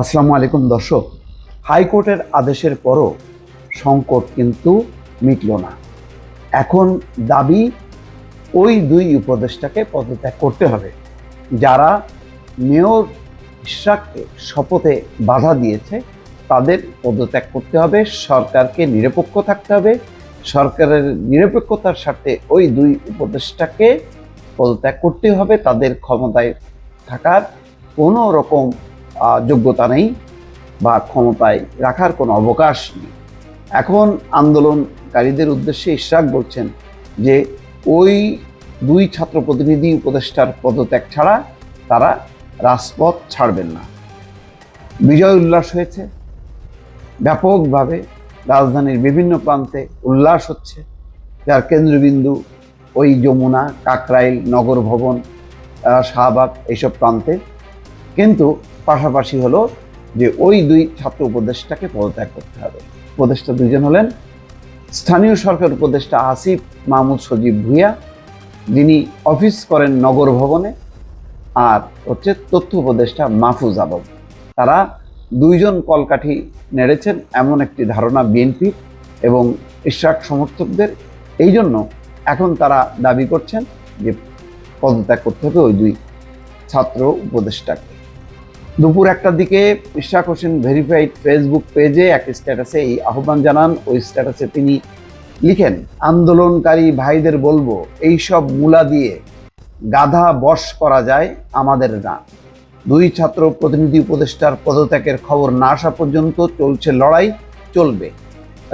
আসসালামু আলাইকুম, দর্শক। হাইকোর্টের আদেশের পরও সংকট কিন্তু মিটল না। এখন দাবি ওই দুই উপদেষ্টাকে পদত্যাগ করতে হবে, যারা মেয়র ইশরাককে শপথে বাধা দিয়েছে, তাদের পদত্যাগ করতে হবে, সরকারকে নিরপেক্ষ থাকতে হবে, সরকারের নিরপেক্ষতার সাথে ওই দুই উপদেষ্টাকে পদত্যাগ করতে হবে, তাদের ক্ষমতায় থাকার কোনো রকম যোগ্যতা নেই বা ক্ষমতায় রাখার কোনো অবকাশ নেই। এখন আন্দোলনকারীদের উদ্দেশ্যে ইশরাক বলছেন যে ওই দুই ছাত্র প্রতিনিধি উপদেষ্টার পদত্যাগ ছাড়া তারা রাজপথ ছাড়বেন না। বিজয় উল্লাস হয়েছে। ব্যাপকভাবে রাজধানীর বিভিন্ন প্রান্তে উল্লাস হচ্ছে। যার কেন্দ্রবিন্দু ওই যমুনা, কাকরাইল, নগর ভবন শাহবাগ এইসব প্রান্তে কিন্তু পাশাপাশি হলো যে ওই দুই ছাত্র উপদেষ্টাকে পদত্যাগ করতে হবে। উপদেষ্টা দুজন হলেন স্থানীয় সরকার উপদেষ্টা আসিফ মাহমুদ সজীব ভুইয়া, যিনি অফিস করেন নগর ভবনে, আর হচ্ছে তথ্য উপদেষ্টা মাহফুজ আলম। তারা দুইজন কলকাঠি নেড়েছেন এমন একটি ধারণা বিএনপি এবং ইশরাক সমর্থকদের। এই জন্য এখন তারা দাবি করছেন যে পদত্যাগ করতে হবে ওই দুই ছাত্র উপদেষ্টাকে। দুপুর একটার দিকে ইশাক হোসেন ভেরিফাইড ফেসবুক পেজে এক স্ট্যাটাসে এই আহ্বান জানান। ওই স্ট্যাটাসে তিনি লিখেন, আন্দোলনকারী ভাইদের বলব এই সব মূলা দিয়ে গাধা বশ করা যায় আমাদের না। দুই ছাত্র প্রতিনিধি উপদেষ্টার পদত্যাগের খবর না আসা পর্যন্ত চলছে লড়াই, চলবে।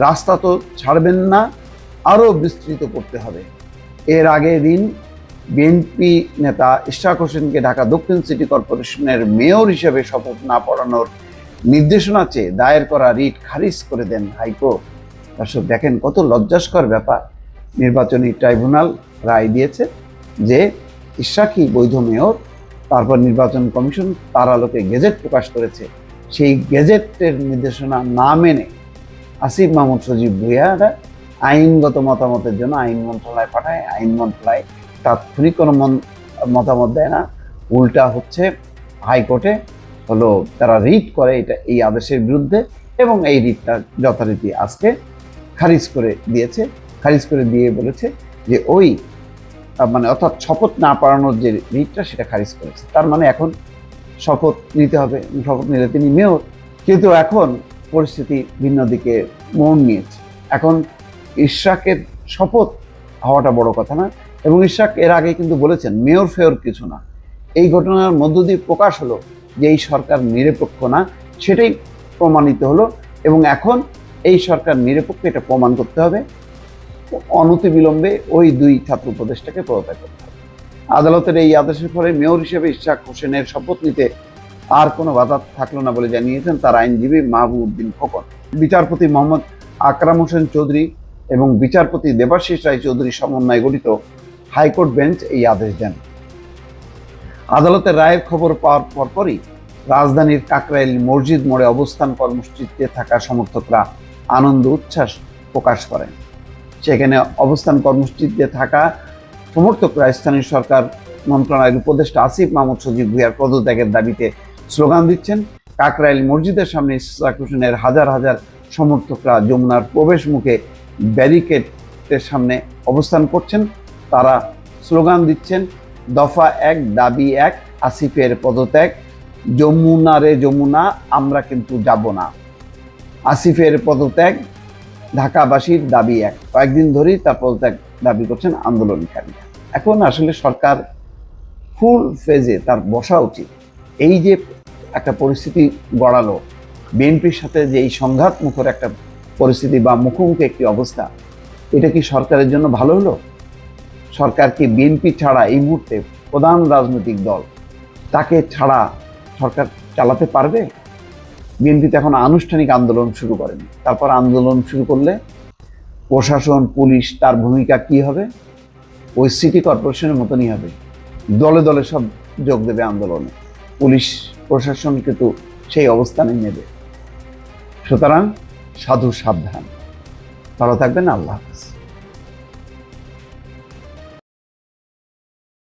রাস্তা তো ছাড়বেন না, আরও বিস্তৃত করতে হবে। এর আগে দিন বিএনপি নেতা ইশরাক হোসেনকে ঢাকা দক্ষিণ সিটি কর্পোরেশনের মেয়র হিসেবে শপথ না পড়ানোর নির্দেশনা চেয়ে দায়ের করা রিট খারিজ করে দেন হাইকোর্ট। দর্শক, দেখেন কত লজ্জাস্কর ব্যাপার। নির্বাচনী ট্রাইব্যুনাল রায় দিয়েছে যে ইশরাকই বৈধ মেয়র, তারপর নির্বাচন কমিশন তার আলোকে গেজেট প্রকাশ করেছে। সেই গেজেটের নির্দেশনা না মেনে আসিফ মাহমুদ সজীব ভুইয়ারা আইনগত মতামতের জন্য আইন মন্ত্রণালয় পাঠায়, আইন মন্ত্রণালয় তাৎক্ষণিক কোনো মতামত দেয় না। উল্টা হচ্ছে হাইকোর্টে হলো তারা রিট করে এটা এই আদেশের বিরুদ্ধে এবং এই রিটটা যথারীতি আজকে খারিজ করে দিয়েছে। খারিজ করে দিয়ে বলেছে যে ওই মানে অর্থাৎ শপথ না পাড়ানোর যে রিটটা সেটা খারিজ করেছে। তার মানে এখন শপথ নিতে হবে। শপথ নিলে তিনি মেয়র। কিন্তু এখন পরিস্থিতি ভিন্ন দিকে মন নিয়েছে। এখন ইশরাকের শপথ হওয়াটা বড় কথা না। এবং ইশরাক এর আগে কিন্তু বলেছেন, মেয়র ফেয়র কিছু না। এই ঘটনার মধ্য দিয়ে প্রকাশ হলো যে এই সরকার নিরপেক্ষ না, সেটাই প্রমাণিত হলো এবং এখন এই সরকার নিরপেক্ষ এটা প্রমাণ করতে হবে। অনতিবিলম্বে ওই দুই ছাত্র উপদেষ্টাকে পদত্যাগ করতে হবে। আদালতের এই আদেশের ফলে মেয়র হিসেবে ইশাক হোসেনের শপথ নিতে আর কোনো বাধা থাকল না বলে জানিয়েছেন তার আইনজীবী মাহবুবউদ্দিন খোকন। বিচারপতি মোহাম্মদ আকরাম হোসেন চৌধুরী এবং বিচারপতি দেবাশিস রায় চৌধুরী সমন্বয়ে গঠিত হাইকোর্ট বেঞ্চ এই আদেশ দেন। আদালতের রায়ের খবর পাওয়ার পরপরই রাজধানীর কাকরাইল মসজিদ মোড়ে অবস্থান কর্মসূচিতে থাকা সমর্থকরা আনন্দ উচ্ছ্বাস প্রকাশ করেন। সেখানে অবস্থান কর্মসূচিতে থাকা সমর্থকরা স্থানীয় সরকার মন্ত্রণালয়ের উপদেষ্টা আসিফ মাহমুদ সজীব ভুইয়ার পদত্যাগের দাবিতে স্লোগান দিচ্ছেন। কাকরাইল মসজিদের সামনে ইসরাক হোসেনের হাজার হাজার সমর্থকরা যমুনার প্রবেশ মুখে ব্যারিকেডের সামনে অবস্থান করছেন। তারা স্লোগান দিচ্ছেন, দফা এক, দাবি এক, আসিফের পদত্যাগ। যমুনা রে যমুনা আমরা কিন্তু যাব না। আসিফের পদত্যাগ, ঢাকাবাসীর দাবি এক। কয়েকদিন ধরেই তার পদত্যাগ দাবি করছেন আন্দোলনকারীরা। এখন আসলে সরকার ফুল ফেজে তার বসা উচিত। এই যে একটা পরিস্থিতি গড়ালো, বিএনপির সাথে যে এই সংঘাত মুখর একটা পরিস্থিতি বা মুখোমুখি একটি অবস্থা, এটা কি সরকারের জন্য ভালো হলো? সরকার কি বিএনপি ছাড়া এই মুহূর্তে প্রধান রাজনৈতিক দল তাকে ছাড়া সরকার চালাতে পারবে? বিএনপি তো এখন আনুষ্ঠানিক আন্দোলন শুরু করেন। তারপর আন্দোলন শুরু করলে প্রশাসন, পুলিশ তার ভূমিকা কি হবে? ওই সিটি কর্পোরেশনের মতনই হবে। দলে দলে সব যোগ দেবে আন্দোলনে। পুলিশ, প্রশাসন কিন্তু সেই অবস্থানে নেবে। সুতরাং সাধু সাবধান। ভালো থাকবেন, আল্লাহ হাফিজ।